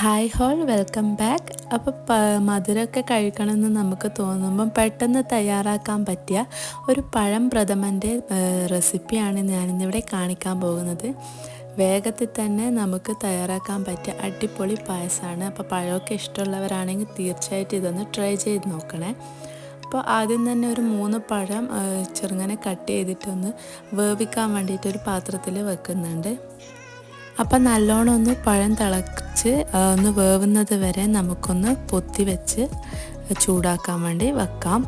Hi whole welcome back അപ്പോൾ മധുരമൊക്കെ കഴിക്കണമെന്ന് നമുക്ക് തോന്നുമ്പം പെട്ടെന്ന് തയ്യാറാക്കാൻ പറ്റിയ ഒരു പഴം പ്രഥമന്റെ റെസിപ്പിയാണ് ഞാനിന്നിവിടെ കാണിക്കാൻ പോകുന്നത്. വേഗത്തിൽ തന്നെ നമുക്ക് തയ്യാറാക്കാൻ പറ്റിയ അടിപൊളി പായസമാണ്. അപ്പോൾ പഴമൊക്കെ ഇഷ്ടമുള്ളവരാണെങ്കിൽ തീർച്ചയായിട്ടും ഇതൊന്ന് ട്രൈ ചെയ്ത് നോക്കണേ. അപ്പോൾ ആദ്യം തന്നെ ഒരു മൂന്ന് പഴം ചെറുങ്ങനെ കട്ട് ചെയ്തിട്ടൊന്ന് വേവിക്കാൻ വേണ്ടിയിട്ട് ഒരു പാത്രത്തിൽ വെക്കുന്നുണ്ട്. അപ്പം നല്ലോണം ഒന്ന് പഴം തിളച്ച് ഒന്ന് വേവുന്നത് വരെ നമുക്കൊന്ന് പൊത്തി വെച്ച് ചൂടാക്കാൻ വേണ്ടി വെക്കാം.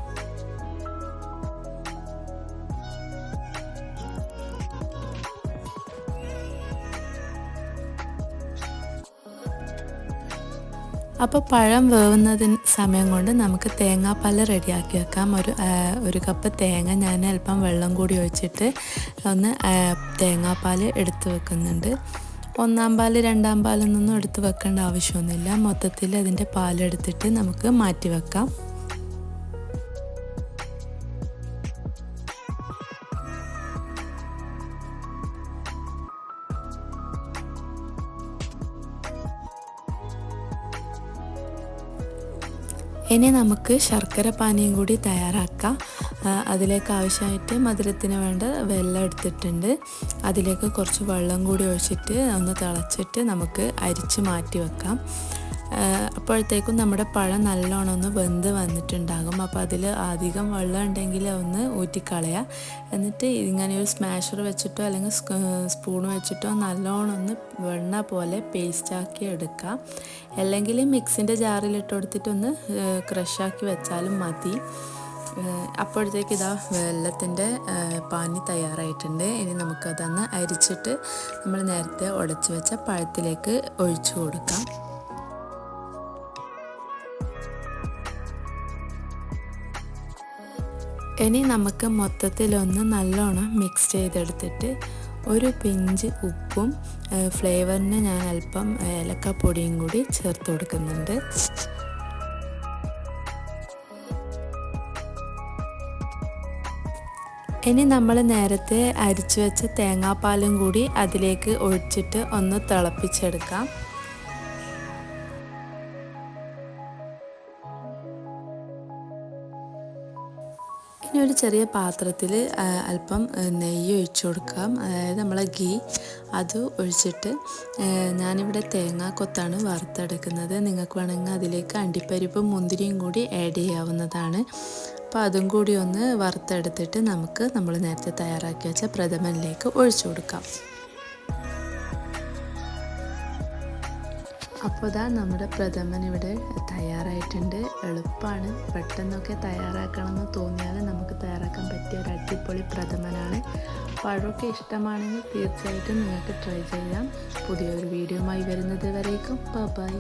അപ്പോൾ പഴം വേവുന്നതിന് സമയം കൊണ്ട് നമുക്ക് തേങ്ങാപ്പാൽ റെഡിയാക്കി വെക്കാം. ഒരു ഒരു കപ്പ് തേങ്ങ ഞാൻ അല്പം വെള്ളം കൂടി ഒഴിച്ചിട്ട് ഒന്ന് തേങ്ങാപ്പാൽ എടുത്ത് വെക്കുന്നുണ്ട്. ഒന്നാം പാൽ രണ്ടാം പാലൊന്നും എടുത്ത് വെക്കേണ്ട ആവശ്യമൊന്നുമില്ല. മൊത്തത്തിൽ അതിന്റെ പാലെടുത്തിട്ട് നമുക്ക് മാറ്റി വെക്കാം ഇനി നമുക്ക് ശർക്കര പാനീയം കൂടി തയ്യാറാക്കാം. അതിലേക്ക് ആവശ്യമായിട്ട് മധുരത്തിന് വേണ്ട വെള്ളം എടുത്തിട്ടുണ്ട്. അതിലേക്ക് കുറച്ച് വെള്ളം കൂടി ഒഴിച്ചിട്ട് ഒന്ന് തിളച്ചിട്ട് നമുക്ക് അരിച്ച് മാറ്റി വെക്കാം. അപ്പോഴത്തേക്കും നമ്മുടെ പഴം നല്ലോണം ഒന്ന് വെന്ത് വന്നിട്ടുണ്ടാകും. അപ്പോൾ അതിൽ അധികം വെള്ളം ഉണ്ടെങ്കിൽ ഒന്ന് ഊറ്റിക്കളയാം. എന്നിട്ട് ഇങ്ങനെ ഒരു സ്മാഷർ വെച്ചിട്ടോ അല്ലെങ്കിൽ സ്പൂൺ വെച്ചിട്ടോ നല്ലോണം ഒന്ന് വെണ്ണ പോലെ പേസ്റ്റാക്കി എടുക്കാം. അല്ലെങ്കിൽ മിക്സിന്റെ ജാറിലിട്ട് കൊടുത്തിട്ടൊന്ന് ക്രഷാക്കി വെച്ചാലും മതി. അപ്പോഴത്തേക്ക് ഇതാ വെള്ളത്തിന്റെ പാനി തയ്യാറായിട്ടുണ്ട്. ഇനി നമുക്കതൊന്ന് അരിച്ചിട്ട് നമ്മൾ നേരത്തെ ഉടച്ചു വെച്ച പഴത്തിലേക്ക് ഒഴിച്ചു കൊടുക്കാം. ഇനി നമുക്ക് മൊത്തത്തിലൊന്ന് നല്ലോണം മിക്സ് ചെയ്തെടുത്തിട്ട് ഒരു പിഞ്ച് ഉപ്പും ഫ്ലേവറിന് ഞാൻ അല്പം ഏലക്കപ്പൊടിയും കൂടി ചേർത്ത് കൊടുക്കുന്നുണ്ട്. ഇനി നമ്മൾ നേരത്തെ അരിച്ചു വെച്ച തേങ്ങാപ്പാലും കൂടി അതിലേക്ക് ഒഴിച്ചിട്ട് ഒന്ന് തിളപ്പിച്ചെടുക്കാം. ഇനി ഒരു ചെറിയ പാത്രത്തിൽ അല്പം നെയ്യ് ഒഴിച്ചു കൊടുക്കാം. അതായത് നമ്മളെ ഗീ അത് ഒഴിച്ചിട്ട് ഞാനിവിടെ തേങ്ങാക്കൊത്താണ് വറുത്തെടുക്കുന്നത്. നിങ്ങൾക്ക് വേണമെങ്കിൽ അതിലേക്ക് അണ്ടിപ്പരിപ്പും മുന്തിരിയും കൂടി ആഡ് ചെയ്യാവുന്നതാണ്. അപ്പോൾ അതും കൂടി ഒന്ന് വറുത്തെടുത്തിട്ട് നമുക്ക് നമ്മൾ നേരത്തെ തയ്യാറാക്കി വെച്ച പ്രഥമനിലേക്ക് ഒഴിച്ചു കൊടുക്കാം. അപ്പോൾ ഇതാ നമ്മുടെ പ്രഥമൻ ഇവിടെ തയ്യാറായിട്ടുണ്ട്. എളുപ്പമാണ് പെട്ടെന്നൊക്കെ തയ്യാറാക്കണമെന്ന് തോന്നിയാൽ നമുക്ക് തയ്യാറാക്കാൻ പറ്റിയ ഒരു അടിപൊളി പ്രഥമനാണ്. പഴമൊക്കെ ഇഷ്ടമാണെങ്കിൽ തീർച്ചയായിട്ടും നിങ്ങൾക്ക് ട്രൈ ചെയ്യാം. പുതിയൊരു വീഡിയോയുമായി വരുന്നത് വരേക്കും. ബൈ